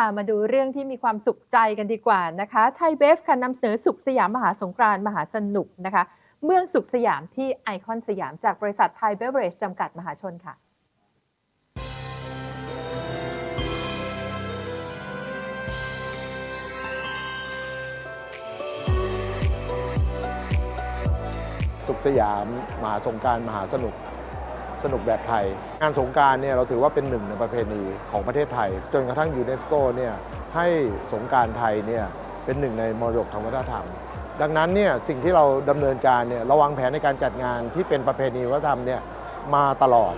ค่ะมาดูเรื่องที่มีความสุขใจกันดีกว่านะคะ ไทยเบฟค่ะนำเสนอสุขสยามมหาสงกรานต์มหาสนุกนะคะ เมืองสุขสยามที่ไอคอนสยามจากบริษัทไทยเบเวอเรจจำกัดมหาชนค่ะ สุขสยามมหาสงกรารมหาสนุก สนุกแบบไทย งานสงการเนี่ยเราถือว่าเป็นหนึ่งในประเพณีของประเทศไทย จนกระทั่งยูเนสโกเนี่ยให้สงการไทยเนี่ยเป็นหนึ่งในมรดกทางวัฒนธรรม ดังนั้นเนี่ยสิ่งที่เราดำเนินการเนี่ยเราวางแผนในการจัดงานที่เป็นประเพณีวัฒนธรรมเนี่ยมาตลอด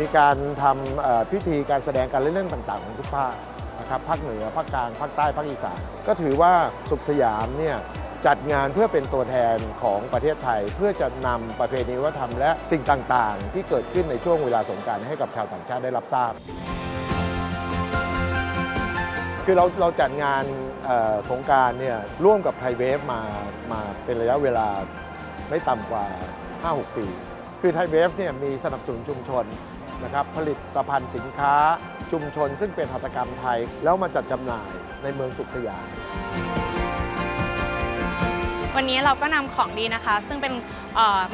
มีการทำพิธีการแสดงการเล่นเรื่องต่าง ๆ ของทุกภาคนะครับภาคเหนือภาคกลางภาคใต้ภาคอีสานก็ถือว่าสุขสยามเนี่ย จัดงานเพื่อเป็นตัวแทนของประเทศไทย เพื่อจะนำประเพณีวัฒนธรรมและสิ่งต่างๆ ที่เกิดขึ้นในช่วงเวลาสงการให้กับชาวต่างชาติได้รับทราบ คือเราเราจัดงานสงการเนี่ยร่วมกับไทยเวฟมามาเป็นระยะเวลาไม่ต่ำกว่า 5-6 ปี คือไทยเวฟเนี่ยมีสนับสนุนชุมชนนะครับผลิตภัณฑ์สินค้าชุมชนซึ่งเป็นหัตถกรรมไทย แล้วมาจัดจำหน่ายในเมืองสุขสยาม วันนี้เราก็นำของดีนะคะ ซึ่งเป็น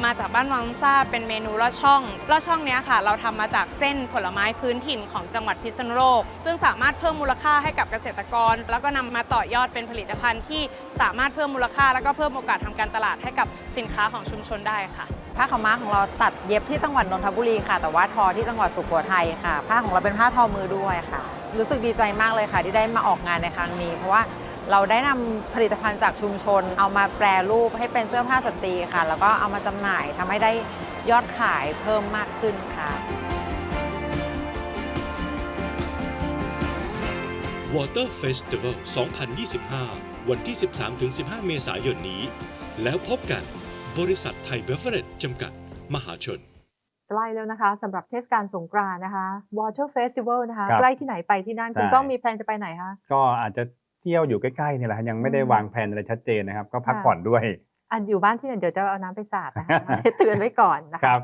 มาจากบ้านวังซ่าเป็นเมนูลอดช่องลอดช่องนี้ค่ะ เราทำมาจากเส้นผลไม้พื้นถิ่นของจังหวัดพิษณุโลก ซึ่งสามารถเพิ่มมูลค่าให้กับเกษตรกร แล้วก็นำมาต่อยอดเป็นผลิตภัณฑ์ที่สามารถเพิ่มมูลค่า แล้วก็เพิ่มโอกาสทาการตลาดให้กับสินค้าของชุมชนได้ค่ะผ้าขาวม้าของเราตัดเย็บที่จังหวัดนนทบุรีค่ะ แต่ว่าทอที่จังหวัดสุโขทัยค่ะ ผ้าของเราเป็นผ้าทอมือด้วยค่ะ รู้สึกดีใจมากเลยค่ะ ที่ได้มาออกงานในครั้งนี้ เพราะว่า เราได้นำผลิตภัณฑ์จากชุมชน เอามาแปรรูปให้เป็นเสื้อผ้าสตรีค่ะ แล้วก็เอามาจำหน่ายทำให้ได้ยอดขายเพิ่มมากขึ้นค่ะ Water Festival 2025 วันที่ 13-15 เมษายนนี้ แล้วพบกันบริษัทไทยเบเวอเรจจำกัด มหาชน ใกล้แล้วนะคะสำหรับเทศกาลสงกรานต์นะคะ Water Festival นะคะ ครับใกล้ที่ไหนไปที่นั่น คุณใช่ก้องมีแพลนจะไปไหนคะ ก็อาจจะ เที่ยวอยู่ใกล้ๆนี่แหละฮะยังไม่ได้อืมวางแผนอะไรชัดเจนนะครับ ก็พักค่ะผ่อนด้วย อันอยู่บ้านที่ไหนเดี๋ยวจะเอาน้ำไปสาดนะคะ เตือนไว้ก่อนนะคคะ รับ